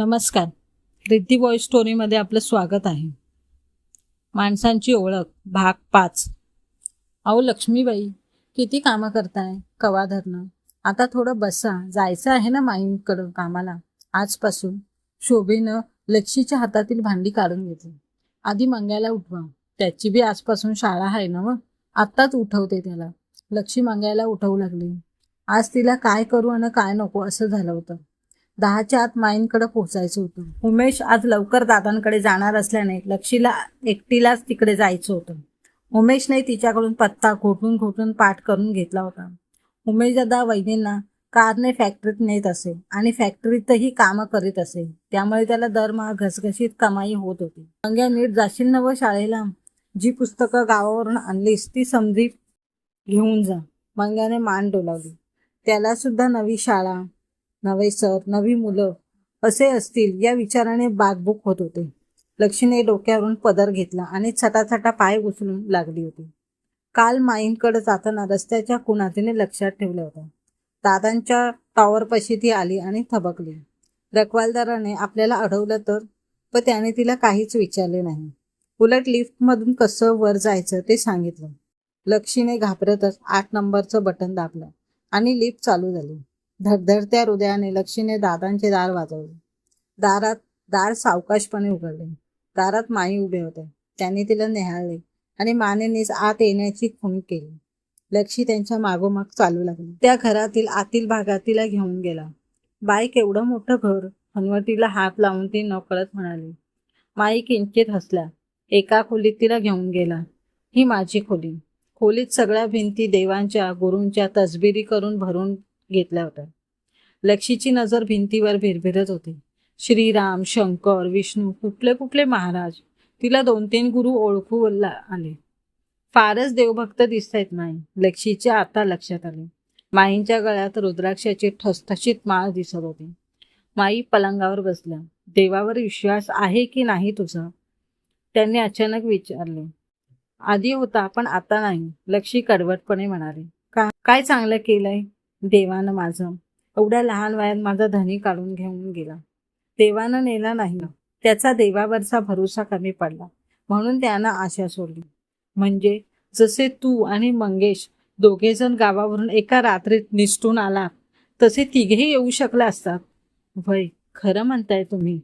नमस्कार. रिद्धी बॉय स्टोरीमध्ये आपलं स्वागत आहे. माणसांची ओळख भाग पाच. अहो लक्ष्मीबाई किती कामं करताय? कवा धरणं? आता थोडं बसा. जायचं आहे ना माईंकडं कामाला? आजपासून. शोभेनं लक्षीच्या हातातील भांडी काढून घेतली. आधी मंगायला उठवा. त्याची बी आजपासून शाळा आहे ना मग. आत्ताच उठवते त्याला. लक्ष्मी मागायला उठवू लागली. आज तिला काय करू आणि काय नको असं झालं होतं. दहाच्या आत माईंकडे पोहोचायचं होतं. उमेश आज लवकर दादांकडे जाणार असल्याने लक्षीला एकटीलाच तिकडे जायचं होतं. उमेशने तिच्याकडून पत्ता घोटून घोटून पाठ करून घेतला होता. उमेश दादा वहिनींना कारने फॅक्टरीत नेत असे आणि फॅक्टरीतही कामं करीत असे. त्यामुळे त्याला दरमहा घसघशीत कमाई होत होती. अंग्या नीट जाशील न व शाळेला? जी पुस्तकं गावावरून आणलीस ती समजी घेऊन जा. मंग्याने मान डोलावली. त्याला सुद्धा नवी शाळा नवे सर नवी मुलं असे असतील या विचाराने बागबुक होत होते. लक्ष्मीने डोक्यावरून पदर घेतला आणि छटाछटा पाय उचलून लागली होती. काल माईंकडे जाताना रस्त्याच्या कुणा तिने लक्षात ठेवलं होतं. दादांच्या टॉवरपाशी ती आली आणि थबकली. रखवालदाराने आपल्याला अडवलं तर? पण त्याने तिला काहीच विचारले नाही. उलट लिफ्टमधून कसं वर जायचं ते सांगितलं. लक्ष्मीने घाबरतच आठ नंबरचं बटन दाबलं आणि लिफ्ट चालू झाली. धडधडत्या हृदयाने लक्षीने दादांचे दार वाजवले. दारात दार सावकाशपणे उघडले. दारात माई उभे होते त्यांनी तिला नेहाळले आणि मानेनेच आत येण्याची खूण केली. लक्षी त्यांच्या मागोमाग चालू लागली. त्या घरातील आतील भागात तिला घेऊन गेला. बाई केवढं मोठं घर? हनवटीला हात लावून ती नकळत म्हणाली. माई किंचित हसल्या. एका खोलीत तिला घेऊन गेला. ही माझी खोली. खोलीत सगळ्या भिंती देवांच्या गुरूंच्या तसबिरी करून भरून घेतल्या होत्या. लक्षीची नजर भिंतीवर भिरभिरत होती. श्रीराम शंकर विष्णू कुठले कुठले महाराज तिला दोन तीन गुरु ओळखू आले. फारच देवभक्त दिसतायत नाही लक्षीच्या आता लक्षात आले. माईंच्या गळ्यात रुद्राक्षाची ठसठशीत माळ दिसत होती. माई पलंगावर बसल्या. देवावर विश्वास आहे की नाही तुझा? त्यांनी अचानक विचारले. आधी होता पण आता नाही. लक्षी कडवटपणे म्हणाले. का काय चांगलं केलंय? देवानं माझं. एवढ्या लहान वयात माझा धनी काढून घेऊन गेला. देवानं नेला नाही. त्याचा देवावरचा भरोसा कमी पडला. म्हणून त्यानं आशा सोडली. म्हणजे जसे तू आणि मंगेश दोघेजण गावावरून एका रात्रीत निसटून आला तसे तिघेही येऊ शकले असतात. वय खरं म्हणताय तुम्ही.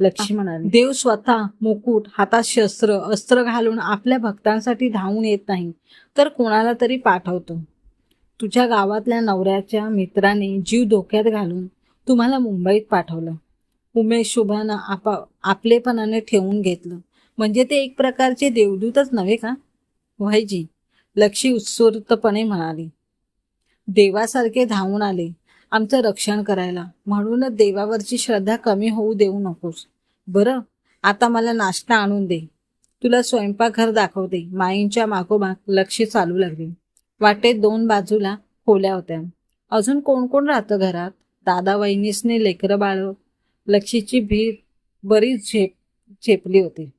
लक्ष्मी म्हणाली. देव स्वतः मुकुट हातात शस्त्र अस्त्र घालून आपल्या भक्तांसाठी धावून येत नाही. तर कोणाला तरी पाठवतो. तुझ्या गावातल्या नवऱ्याच्या मित्राने जीव धोक्यात घालून तुम्हाला मुंबईत पाठवलं. उमेश शुभानं आपा आपलेपणाने ठेवून घेतलं. म्हणजे ते एक प्रकारचे देवदूतच नव्हे का? व्हायजी लक्षी उत्स्फूर्तपणे म्हणाली. देवासारखे धावून आले आमचं रक्षण करायला. म्हणूनच देवावरची श्रद्धा कमी होऊ देऊ नकोस. बरं आता मला नाश्ता आणून दे. तुला स्वयंपाकघर दाखवते. माईंच्या मागोमाग लक्ष चालू लागली. वाटेत दोन बाजूला खोल्या होत्या. अजून कोण कोण राहतं घरात? दादा वहिनीसने लेकरं बाळ. लक्षीची भीड बरीच झेप झेपली होती.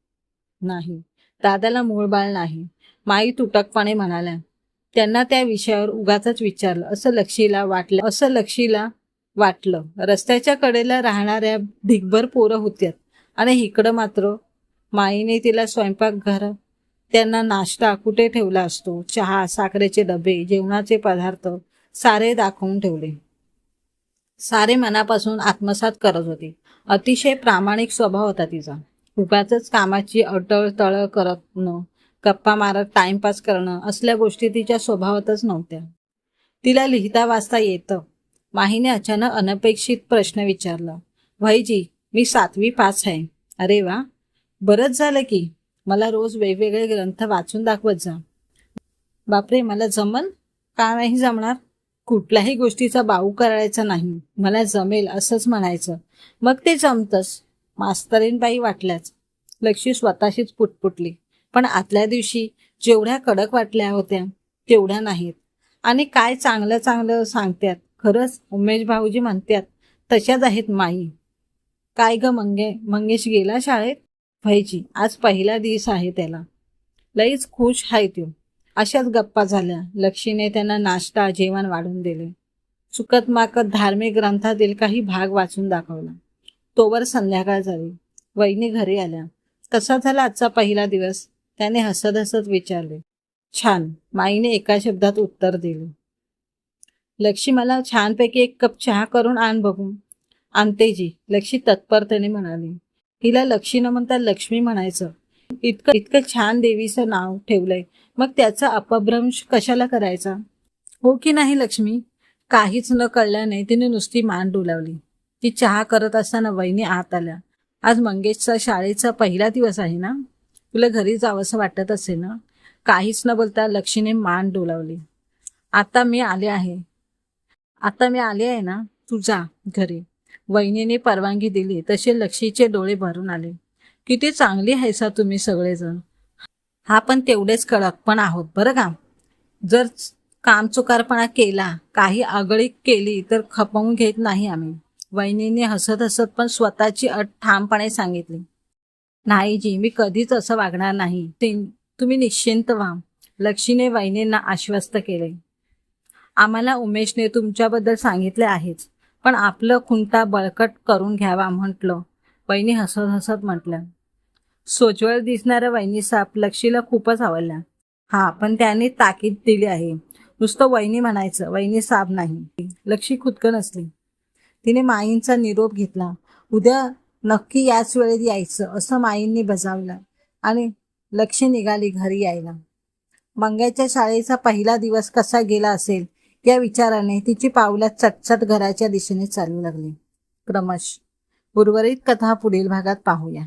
नाही दादाला मूळ बाळ नाही. माई तुटकपणे म्हणाल्या त्यांना त्या विषयावर उगाच विचारलं. असं लक्षीला वाटलं असं लक्षीला वाटलं. रस्त्याच्या कडेला राहणाऱ्या ढिगभर पोरं होत्यात. आणि इकडं मात्र माईने तिला स्वयंपाकघर त्यांना नाश्ता कुठे ठेवला असतो? चहा साखरेचे डबे जेवणाचे पदार्थ सारे दाखवून ठेवले. सारे मनापासून आत्मसात करत होती. अतिशय प्रामाणिक स्वभाव होता तिचा. उगाच कामाची अटळ तळ करत न गप्पा मारत टाइमपास करणं असल्या गोष्टी तिच्या स्वभावातच नव्हत्या. तिला लिहिता वाचता येतं. माहीने अचानक अनपेक्षित प्रश्न विचारला. भाईजी मी सातवी पास आहे. अरे वा! बरंच झालं की. मला रोज वेगवेगळे ग्रंथ वाचून दाखवत जा. बापरे मला जमल? का नाही जमणार? कुठल्याही गोष्टीचा बाऊ करायचा नाही. मला जमेल असंच म्हणायचं. मग ते जमतच. मास्तरीनबाई वाटल्याच. लक्ष्मी स्वतःशीच पुटपुटली. पण आतल्या दिवशी जेवढ्या कडक वाटल्या होत्या तेवढ्या नाहीत. आणि काय चांगलं चांगलं सांगतात खरंच उमेश भाऊजी म्हणतात तशाच आहेत माई. काय ग मंगे मंगेश गेला शाळेत? व्हायची. आज पहिला दिवस आहे त्याला. लईच खुश आहे त्यो. अशाच गप्पा झाल्या. लक्ष्मीने त्यांना नाश्ता जेवण वाढून दिले. चुकत माकत धार्मिक ग्रंथातील काही भाग वाचून दाखवला. तोवर संध्याकाळ झाली. वहिनी घरी आल्या. कसा झाला आजचा पहिला दिवस? त्याने हसत हसत विचारले. छान. माईने एका शब्दात उत्तर दिले. लक्ष्मी मला छानपैकी एक कप चहा करून आण बघू. आणते जी. लक्षी तत्परतेने म्हणाली. तिला लक्ष्मी न म्हणता लक्ष्मी म्हणायचं. इतकं इतकं छान देवीचं नाव ठेवलंय. मग त्याचा अपभ्रंश कशाला करायचा? हो की नाही लक्ष्मी? काहीच न कळल्याने तिने नुसती मान डोलावली. ती चहा करत असताना वहिनी आत आल्या. आज मंगेशचा शाळेचा पहिला दिवस आहे ना? तुला घरी जावंसं वाटत असेल ना? काहीच न बोलता लक्ष्मीने मान डोलावली. आता मी आले आहे. आता मी आले आहे ना? तू जा घरी. वहिनीने परवानगी दिली तसे लक्षीचे डोळे भरून आले. किती चांगली आहेसा तुम्ही सगळेजण. हा पण तेवढेच कडक पण आहोत बरं का? जर कामचुकारपणा केला काही आगळीक केली तर खपवून घेत नाही आम्ही. वहिनीने हसत हसत पण स्वतःची अट ठामपणे सांगितली. नाही जी मी कधीच असं वागणार नाही. ते- तुम्ही निश्चिंत व्हा. लक्षीने वहिनींना आश्वस्त केले. आम्हाला उमेशने तुमच्याबद्दल सांगितले आहेच. पण आपलं खुंटा बळकट करून घ्यावा म्हटलं. वहिनी हसत हसत म्हटलं सोचवर दिसणाऱ्या वहिनी साप लक्षीला खूपच आवडला हा पण त्याने ताकीद दिली आहे. नुसतं वहिनी म्हणायचं वहिनी साप नाही. लक्षी खुदकन नसली. तिने माईंचा निरोप घेतला. उद्या नक्की याच वेळेत यायचं असं माईंनी बजावलं. आणि लक्ष निघाली घरी यायला. मंग्याच्या शाळेचा पहिला दिवस कसा गेला असेल या विचाराने तिची पावलं चटचट घराच्या दिशेने चालू लागली. क्रमश. उर्वरित कथा पुढील भागात पाहूया.